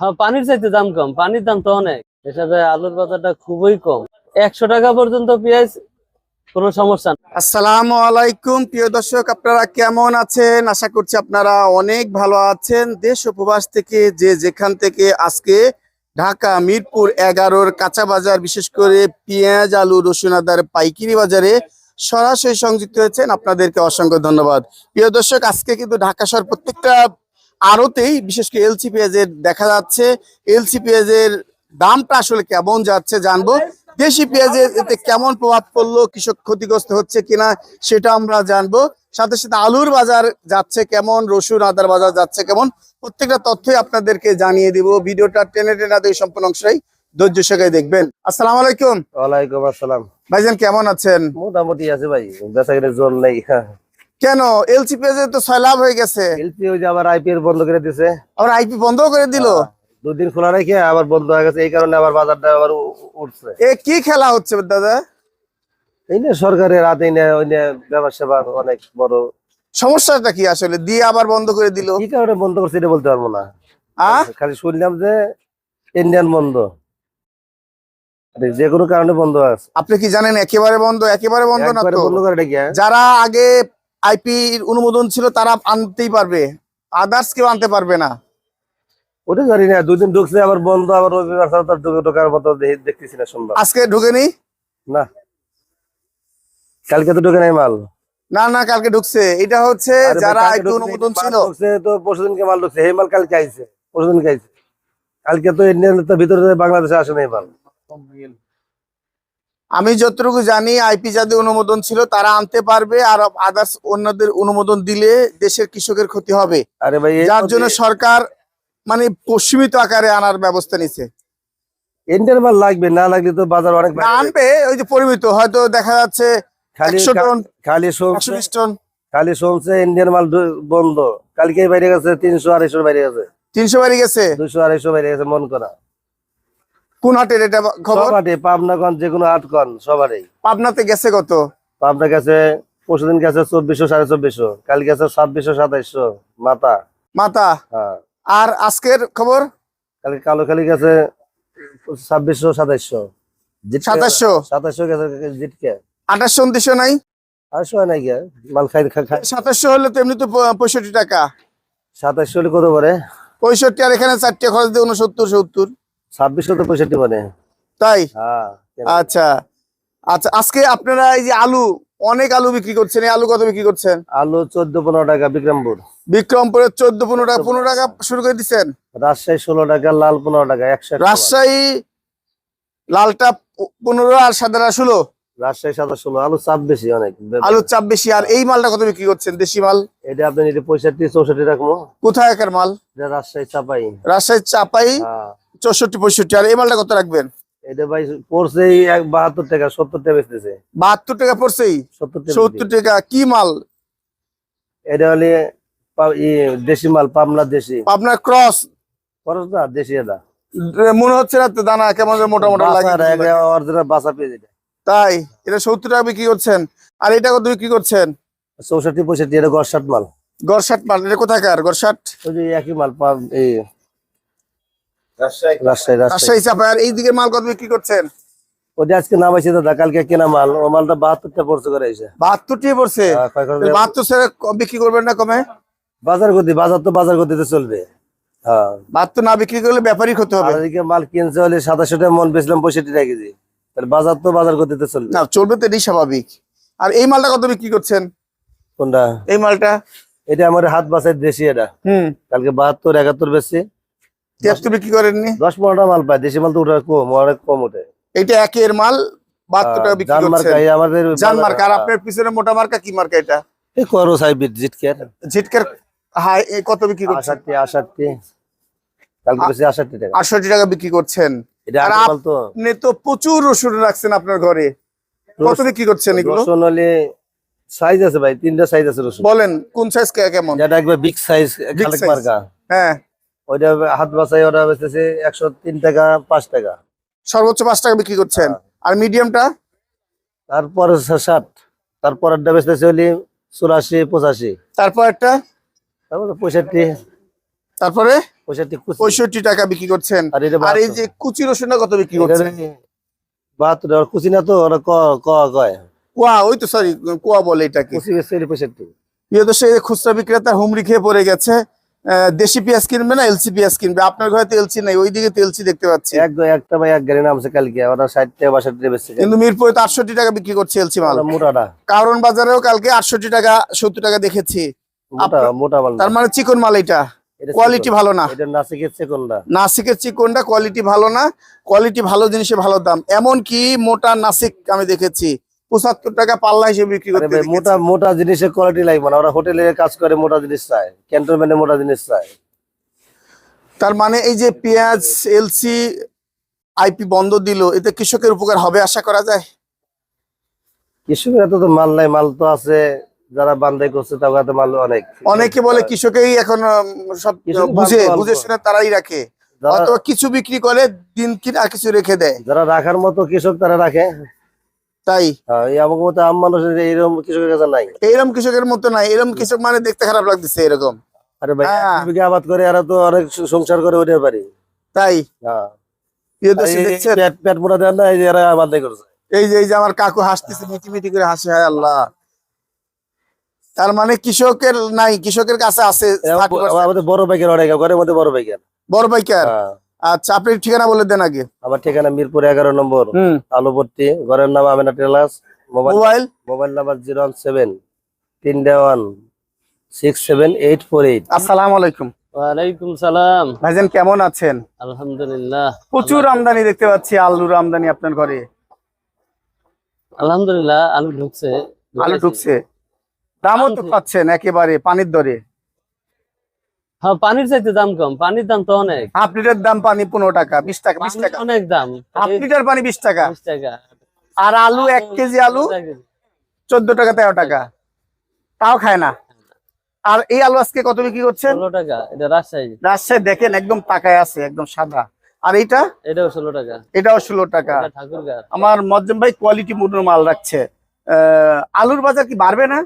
হ্যাঁ পানির চাইতে দাম কম। পানির দাম তো অনেক। এর আলুর বাজারটা খুবই কম। একশো টাকা পর্যন্ত পেঁয়াজ, কোনো সমস্যা না। আসসালামু আলাইকুম। প্রিয় দর্শক, আপনারা কেমন আছেন? আশা করছি আপনারা অনেক ভালো আছেন। দেশ উপবাস থেকে যে যেখান থেকে আজকে ঢাকা, মিরপুর এগারোর কাঁচা বাজার, বিশেষ করে পেঁয়াজ, আলু, রসুন, আদার পাইকারি বাজারে সরাসরি সংযুক্ত হয়েছেন। আপনাদেরকে অসংখ্য ধন্যবাদ। প্রিয় দর্শক, আজকে কিন্তু ঢাকা শহর প্রত্যেকটা আড়তেই বিশেষ করে এলসি পেঁয়াজের দেখা যাচ্ছে। এলসি পেঁয়াজের দামটা আসলে কেমন যাচ্ছে জানব। দেশি পেঁয়াজের এতে কেমন প্রভাব পড়ল কৃষক ক্ষতিগ্রস্ত হচ্ছে কিনা সেটা আমরা জানব। সাথে সাথে আলুর বাজার যাচ্ছে কেমন রসুন আদার বাজার যাচ্ছে কেমন প্রত্যেকটা তথ্যই আপনাদেরকে জানিয়ে দিব। ভিডিওটা টেনে টেনে দেখে সম্পূর্ণ অংশই ধৈর্য সহকারে দেখবেন। আসসালাম আলাইকুম। ওয়ালাইকুম আসসালাম। ভাইজান কেমন আছেন? মোটামুটি আছে ভাই বেচা জোর নেই। কেন? এলসি তো ছয় লাভ হয়ে গেছে। ওই যে আবার আইপিএল বন্ধ করে দিছে। আবার আইপি বন্ধ করে দিল? দুদিন খোলা রেখে আবার বন্ধ হয়ে গেছে। এই কারণে আবার বাজারটা আবার উঠছে। এ কি খেলা হচ্ছে দাদা? এই নিয়ে সরকারের হাতে ব্যবসা অনেক বড়। সমস্যাটা কি আসলে? দিয়ে আবার বন্ধ করে দিল? কি কারণে বন্ধ করছে এটা বলতে পারব না। খালি শুনলাম যে ইন্ডিয়ান বন্ধ। আরে যে কোনো কারণে বন্ধ আছে আপনি কি জানেন একেবারে বন্ধ একেবারে বন্ধ না যারা আগে আইপি অনুমোদন ছিল তারা আনতেই পারবে। আদার্স কেউ আনতে পারবে না। ওটা জানি না দুদিন ঢুকছে আবার বন্ধ আবার রবিবার ছাড়া তো ঢুকে ঢোকার মতো দেখতেছি না আজকে ঢুকেনি? না। কালকে তো ঢুকে নাই মাল। না না কালকে ঢুকছে। এটা হচ্ছে যারা আইপি অনুমোদন ছিল। ঢুকছে তো পরশুদিনকে মাল ঢুকছে। এই মাল কালকে আইছে পরশুদিনকে আইছে। কালকে তো ইন্ডিয়ান ভিতরে বাংলাদেশে আসে নাই মাল। আমি যতটুকু জানি আইপি যাদের অনুমোদন ছিল তারা আনতে পারবে আর আদার্স অন্যদের অনুমোদন দিলে দেশের কৃষকের ক্ষতি হবে। আরে ভাই যার জন্য সরকার মানে পশ্চিমিত আকারে আনার ব্যবস্থা নিছে। মাল লাগবে না লাগলে তো বাজার অনেক আনবে ওই যে পরিমিত হয়তো দেখা যাচ্ছে একশো টন খালি বিশ টন। খালি শুনছে ইন্ডিয়ান মাল বন্ধ। কালকে বাইরে গেছে তিনশো আড়াইশো বাইরে গেছে। তিনশো বাড়ি গেছে? দুইশো আড়াইশো বাইরে গেছে মন করা। কোন হাটের এটা খবর? সবারই পাবনাগঞ্জ যে কোনো আট কন সবারই। পাবনাতে গেছে কত? পাবনা গেছে পরশুদিন গেছে চব্বিশশো সাড়ে চব্বিশশো কাল গেছে ছাব্বিশশো সাতাইশশো মাথা মাতা? হ্যাঁ। আর আজকের খবর? কালকে কালো খালি গেছে ছাব্বিশশো সাতাইশশো। সাতাশশো সাতাশশো গেছে জিটকে আঠাশশো উনত্রিশশো নাই? আটশো নাই গিয়া মাল খাই সাতাশশো হলে তো এমনি তো পঁয়ষট্টি টাকা। সাতাশশো হলে কত পরে পঁয়ষট্টি আর এখানে চারটে খরচ দিয়ে উনসত্তর সত্তর। ছাব্বিশশো তো পঁয়ষট্টি মানে তাই? হ্যাঁ আচ্ছা। আচ্ছা আজকে আপনারা এই যে আলু অনেক আলু বিক্রি করছেন এই আলু কত বিক্রি করছেন? আলু চোদ্দ পনেরো টাকা বিক্রমপুর। বিক্রমপুরে চোদ্দ পনেরো টাকা পনেরো টাকা শুরু করে দিচ্ছেন রাজশাহী ষোলো টাকা লাল পনেরো টাকা একশো রাজশাহী লালটা পনেরো আর সাদাটা ষোলো? রাজশাহী সাদা ষোলো আলু চাপ বেশি অনেক। আলুর চাপ বেশি আর এই মালটা কত বিক্রি করছেন দেশি মাল? এটা আপনি পঁয়ষট্টি চৌষট্টি রাখব কোথায় মাল? রাজশাহী চাপাই। রাজশাহী চাপাই? হ্যাঁ। চৌষট্টি পঁয়ষট্টি। আর এই মালটা কত রাখবেন? এটা ভাই পড়ছে বাহাত্তর টাকা সত্তর টাকা বেচতেছে। বাহাত্তর টাকা সত্তর টাকা কি মাল? এটা হলে দেশি মাল পাবনা দেশি। আপনার ক্রস। খরচ না দেশি এটা। মনে হচ্ছে না তো দানা কেমন লাগে। বাসা পেয়ে যেটা তাই এটা সত্তর টাকা বিক্রি করছেন। আর এটা কত বিক্রি করছেন? চৌষট্টি পঁয়ষট্টি এটা গড় মাল। গড়সাট মাল। এটা কোথাকার? গড়সাট ওই যে একই মাল রাজশাহী। রাজশাহী রাজশাহী। চাপাই আর এই দিকে মাল কত বিক্রি করছেন? ওটা আজকে নামাইছে দাদা কালকে কেনা মাল। ও মালটা বাহাত্তরটা পড়ছে করে এসে বাহাত্তর পড়ছে? বাহাত্তর সেরে বিক্রি করবেন না কমে? বাজার গতি বাজার তো বাজার গতিতে চলবে। হ্যাঁ। বাহাত্তর না বিক্রি করলে ব্যাপারই ক্ষতি হবে। মাল কিনছে হলে সাতাশো টাকা মন বেচলাম পঁয়ষট্টি টাকা কেজি। তাহলে বাজার তো বাজার গতিতে চলবে। না চলবে তো এটাই স্বাভাবিক। আর এই মালটা কত বিক্রি করছেন? কোনটা? এই মালটা? এটা আমার হাত বাসায় দেশি এটা। হুম। কালকে বাহাত্তর একাত্তর করেননি? দশ পনেরোটা মাল পায় দেশি মাল তো ওটা কম অনেক কম ওঠে। এটা একের মাল বাহাত্তর টাকা বিক্রি করছেন। আমাদের জান মার্কা আর আপনার পিছনে মোটা মার্কা কি মার্কা এটা? এই করো সাইবিট জিটকের ঝিটকার হাই কত বিক্রি করছেন? আষাটটি আষাটটি কালকে বেশি আষাটটি টাকা। আটষট্টি টাকা বিক্রি করছেন। এটা আর আপনি তো। প্রচুর রসুন রাখছেন আপনার ঘরে। কত বিক্রি করছেন এগুলো? রসুন হলে সাইজ আছে ভাই তিনটা সাইজ আছে রসুন। বলেন কোন সাইজ কেমন? যেটা একবার বিগ সাইজ মার্কা। হ্যাঁ। ওইটা হাত বাসাই ওটা বেচতেছে একশো তিন টাকা পাঁচ টাকা। সর্বোচ্চ পাঁচ টাকা বিক্রি করছেন। আর মিডিয়ামটা তারপরে ষাট। তারপরেরটা বেচতেছে হলি চুরাশি পঁচাশি। তারপর একটা? তারপরে পঁয়ষট্টি। তারপরে? পঁয়ষট্টি টাকা বিক্রি করছেন। আর এই যে কুচি রসুনটা কত বিক্রি করছেন? বাহাত্তর কুচি না তো ওরা ক ক কয়? কুয়া ওই তো সরি কুয়া বলে এটাকে। প্রিয় দর্শক খুচরা বিক্রেতা হুমড়ি খেয়ে পড়ে গেছে। দেশি পেঁয়াজ কিনবে না এলসি পেঁয়াজ কিনবে? আপনার ঘরে তো এলসি নাই ওইদিকে তো এলসি দেখতে পাচ্ছি। এক একটা বা এক গাড়ি নামছে কালকে ওরা ষাট টাকা বাষট্টি টাকা কিন্তু মিরপুরে তো আটষট্টি টাকা বিক্রি করছে এলসি মাল। মোটাটা। কারণ বাজারেও কালকে আটষট্টি টাকা সত্তর টাকা দেখেছি। মোটা মাল তার মানে চিকন মাল এটা। কোয়ালিটি ভালো না। এটা নাসিকের চেকনটা। নাসিকের চিকনটা কোয়ালিটি ভালো না। কোয়ালিটি ভালো জিনিসে ভালো দাম। এমন কি মোটা নাসিক আমি দেখেছি। পঁচাত্তর টাকা পাল্লা হিসেবে বিক্রি করতে মোটা মোটা জিনিসের কোয়ালিটি লাগবে না। ওরা হোটেলে কাজ করে মোটা জিনিস চায়। ক্যান্টনমেন্টে মোটা জিনিস চায়। তার মানে এই যে পেঁয়াজ এলসি আইপি বন্ধ দিল এতে কৃষকের উপকার হবে আশা করা যায়? কৃষকের এত তো মাল নাই মাল তো আছে। যারা বান্দাই করছে তাদের হাতে মাল অনেক। অনেকে বলে কৃষকেই এখন সব বুঝে। বুঝে শুনে তারাই রাখে। অথবা কিছু বিক্রি করে দিন কিনে কিছু রেখে দেয়। যারা রাখার মতো কৃষক তারা রাখে। তাই? হ্যাঁ, এই আমার মতো আম মানুষের এইরকম কৃষকের কাছে নাই। এইরকম কৃষকের মতো নাই এরকম কৃষক মানে দেখতে খারাপ লাগতেছে এরকম। আরে ভাই হ্যাঁ। এক বিঘা আবাদ করে এরা তো অনেক সংসার করে পারি তাই? হ্যাঁ। পেট পেট মোটা দেন না এই যে এরা বান্দাই করছে। এই যে এই যে আমার কাকু হাসতেছে মিটি মিটি করে হাসে হায় আল্লাহ। তার মানে কৃষকের নাই কৃষকের কাছে আছে এ, 30% আমাদের বড় বাইকের অনেক ঘরের মধ্যে বড় বাইকের বড় বাইকার হ্যাঁ। আচ্ছা আপনি ঠিকানা বলে দেন আগে। আমার ঠিকানা মিরপুর এগারো নম্বর আলুপট্টি ঘরের নাম Amina tell us mobile mobile? Mobile number zero one seven তিন one six seven eight four eight. আসসালাম আলাইকুম। ওয়ালাইকুম সালাম। ভাইজান কেমন আছেন? আলহামদুলিল্লাহ। প্রচুর আমদানি দেখতে পাচ্ছি আলুর আমদানি আপনার ঘরে। আলহামদুলিল্লাহ আলু ঢুকছে। আলু ঢুকছে। দামও তো পাচ্ছেন একেবারে পানির দরে। হ্যাঁ পানির চাইতে দাম কম। পানির দাম তো অনেক। হাফ লিটার দাম পানি পনেরো টাকা বিশ টাকা বিশ টাকা। অনেক দাম। হাফ লিটার পানি বিশ টাকা। বিশ টাকা। আর আলু এক কেজি আলু চোদ্দ টাকা তেরো টাকা। তাও খায় না। আর এই আলু আজকে কত বিক্রি করছেন? ষোলো টাকা এটা রাজশাহী। রাজশাহী দেখেন একদম তাকায় আছে একদম সাদা। আর এইটা? এটাও ষোলো টাকা। এটাও ষোলো টাকা। আমার মজ্জম ভাই কোয়ালিটি পূর্ণ মাল রাখছে। আহ, আলুর বাজার কি বাড়বে না?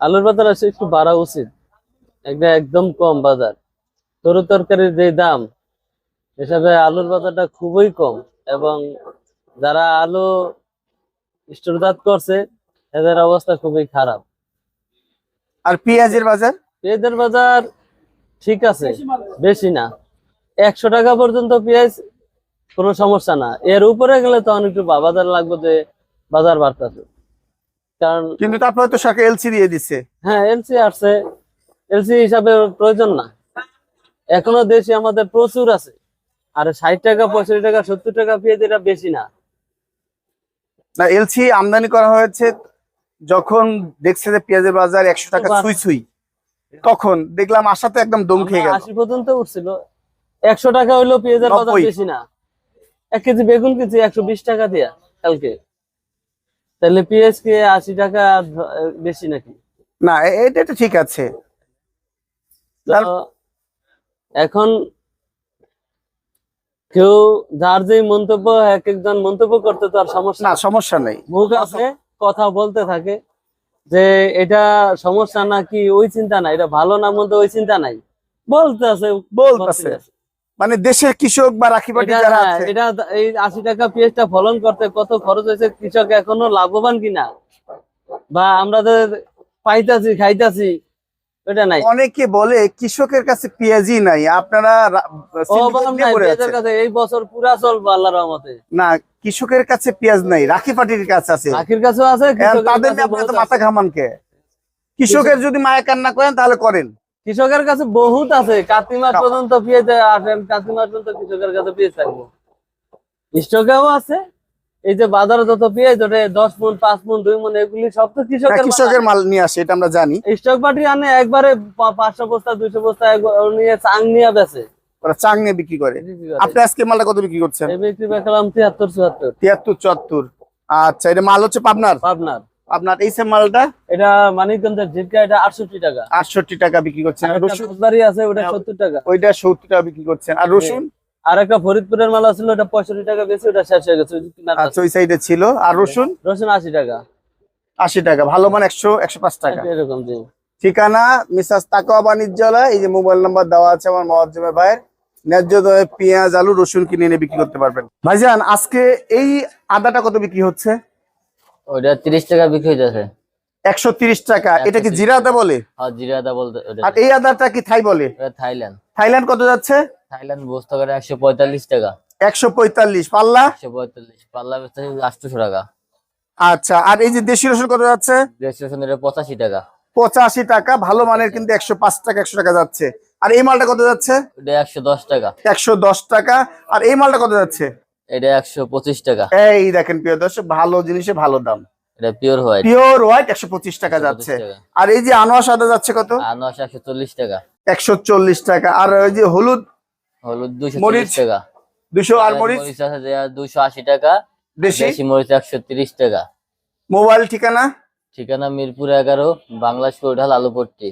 আলুর বাজার আছে একটু বাড়া উচিত। একটা একদম কম বাজার। তরু তরকারির যে দাম হিসাবে আলুর বাজারটা খুবই কম এবং যারা আলু স্টোরজাত করছে এদের অবস্থা খুবই খারাপ। আর পেঁয়াজের বাজার? পেঁয়াজের বাজার ঠিক আছে বেশি না। একশো টাকা পর্যন্ত পেঁয়াজ কোনো সমস্যা না। এর উপরে গেলে তখন একটু বা- বাজার লাগবে যে বাজার বাড়তেছে। কারণ কিন্তু তারপরে তো সরকার এলসি দিয়ে দিচ্ছে। হ্যাঁ এলসি আসছে। এলসি হিসাবে প্রয়োজন না। এখনও দেশে আমাদের প্রচুর আছে। আর ষাট টাকা পঁয়ষট্টি টাকা সত্তর টাকা পেঁয়াজ এটা বেশি না। না এলসি আমদানি করা হয়েছে যখন দেখছে যে পেঁয়াজের বাজার একশো টাকা। ছুঁই ছুঁই তখন দেখলাম আসাতে একদম দম খেয়ে গেল। আশি পর্যন্ত উঠছিল। একশো টাকা হইল পেঁয়াজের বাজার বেশি না। এক কেজি বেগুন কিনছি একশো বিশ টাকা দিয়া কালকে। তাহলে পেঁয়াজ কি আশি টাকা বেশি নাকি? না এটা ঠিক আছে। তো এখন কেউ যার যে মন্তব্য এক একজন মন্তব্য করতে তো আর সমস্যা না সমস্যা নেই। মুখ আছে কথা বলতে থাকে যে এটা সমস্যা না কি ওই চিন্তা নাই এটা ভালো না মন্দ ওই চিন্তা নাই। বলতে আছে বলতেছে। মানে দেশের কৃষক বা রাখিবাটি যারা আছে এটা এই আশি টাকা পেঁয়াজটা ফলন করতে কত খরচ হয়েছে কৃষক এখনও লাভবান কিনা? বা আমরা যে পাইতাছি খাইতাছি এটা নাই। অনেকে বলে কৃষকের কাছে পেঁয়াজই নাই। আপনারা এই বছর পুরা চলবো আল্লাহ রহমতে। না কৃষকের কাছে পেঁয়াজ নাই রাখি পাটির কাছে আছে। আখির কাছেও আছে তাদের। মাথা ঘামান কে কৃষকের যদি মায়া কান্না করেন তাহলে করেন। কৃষকের কাছে বহুত আছে। কাতি মাস পর্যন্ত পেঁয়াজ আসেন কাতি মাস পর্যন্ত কৃষকের কাছে পেঁয়াজ থাকব। স্টকেও আছে এই যে বাজারে যত পেঁয়াজ ওঠে দশ মন পাঁচ মন দুই মন এগুলি সব তো হ্যাঁ, কৃষকের কৃষকের মাল নিয়ে আসে এটা আমরা জানি। স্টক পার্টি আনে একবারে পাঁচশো বস্তা দুইশো বস্তা নিয়ে চাং নিয়ে বেছে চাং নিয়ে বিক্রি করে। আপনি আজকে মালটা কত বিক্রি করছেন? বিক্রি তিয়াত্তর চুয়াত্তর। তিয়াত্তর চুয়াত্তর। আচ্ছা এটা মাল হচ্ছে পাবনার? পাবনার। আপনার এই সেম মালটা? এটা মানিকগঞ্জের ঝিটকা এটা আটষট্টি টাকা। আটষট্টি টাকা বিক্রি করছেন। রসুন? আছে ওটা সত্তর টাকা। ওইটা সত্তর টাকা বিক্রি করছেন। আর রসুন? আর একটা ফরিদপুরের মাল আছিল ওটা পঁয়ষট্টি টাকা বেশি ওটা শেষ হয়ে গেছে আচ্ছা ওই সাইডে ছিল। আর রসুন? রসুন আশি টাকা। আশি টাকা ভালো মান একশো একশো পাঁচ টাকা। এরকম জি। ঠিকানা মিসাস তাকওয়া বাণিজ্যালয় এই যে মোবাইল নাম্বার দেওয়া আছে আমার মহাজ্জমে ভাইয়ের। ন্যায্য দরে পেঁয়াজ আলু রসুন কিনে এনে বিক্রি করতে পারবেন। ভাইজান আজকে এই আদাটা কত বিক্রি হচ্ছে? ওটা তিরিশ টাকা বিক্রি হইতেছে। একশো তিরিশ টাকা এটা কি জিরা আদা বলে? আর জিরা আদা বলতে আর এই আদাটা কি থাই বলে? থাইল্যান্ড। থাইল্যান্ড কত যাচ্ছে? থাইল্যান্ড বস্তা করে একশো পঁয়তাল্লিশ টাকা। একশো পঁয়তাল্লিশ পাল্লা? একশো পঁয়তাল্লিশ পাল্লা বেচতে আটশোশো টাকা। আচ্ছা আর এই যে দেশি রসুন কত যাচ্ছে? রেজিস্ট্রেশন এটা পঁচাশি টাকা। পঁচাশি টাকা ভালো মানের কিন্তু একশো পাঁচ টাকা একশো টাকা যাচ্ছে। আর এই মালটা কত যাচ্ছে? ওটা একশো দশ টাকা। একশো দশ টাকা। আর এই মালটা কত যাচ্ছে? এটা একশো পঁচিশ টাকা। এই দেখেন প্রিয় দর্শক ভালো জিনিসে ভালো দাম। এটা পিওর হোয়াইট পিওর হোয়াইট একশো পঁচিশ টাকা যাচ্ছে। আর এই যে আনোয়া সাদা যাচ্ছে কত? আর নশো একশো চল্লিশ টাকা। একশো চল্লিশ টাকা। আর ওই যে হলুদ হলুদ টাকা। দুশো আর মরিচ? মরিচ আছে দুশো আশি টাকা দেশি? দেশি মরিচ একশো তিরিশ টাকা। মোবাইল ঠিকানা? ঠিকানা মিরপুর এগারো বাংলা ঢাল আলুপট্টি।